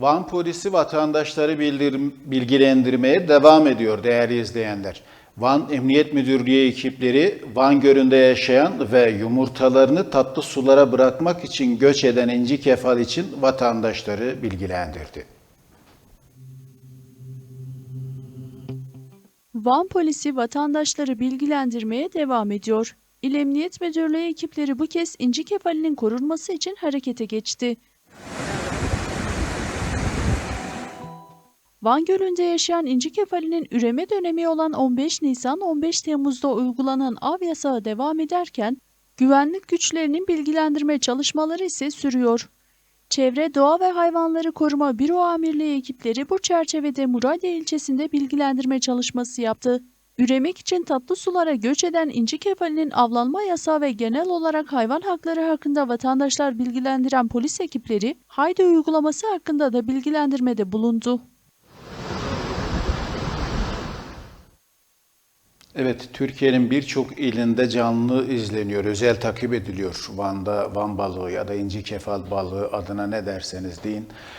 Van polisi vatandaşları bilgilendirmeye devam ediyor değerli izleyenler. Van Emniyet Müdürlüğü ekipleri Van Gölü'nde yaşayan ve yumurtalarını tatlı sulara bırakmak için göç eden inci kefal için vatandaşları bilgilendirdi. Van polisi vatandaşları bilgilendirmeye devam ediyor. İl Emniyet Müdürlüğü ekipleri bu kez inci kefalinin korunması için harekete geçti. Van Gölü'nde yaşayan inci kefalinin üreme dönemi olan 15 Nisan-15 Temmuz'da uygulanan av yasağı devam ederken, güvenlik güçlerinin bilgilendirme çalışmaları ise sürüyor. Çevre, Doğa ve Hayvanları Koruma Büro Amirliği ekipleri bu çerçevede Muradye ilçesinde bilgilendirme çalışması yaptı. Üremek için tatlı sulara göç eden inci kefalinin avlanma yasağı ve genel olarak hayvan hakları hakkında vatandaşlar bilgilendiren polis ekipleri, Haydi uygulaması hakkında da bilgilendirmede bulundu. Evet, Türkiye'nin birçok ilinde canlı izleniyor, özel takip ediliyor. Van'da Van balığı ya da inci kefal balığı adına ne derseniz deyin.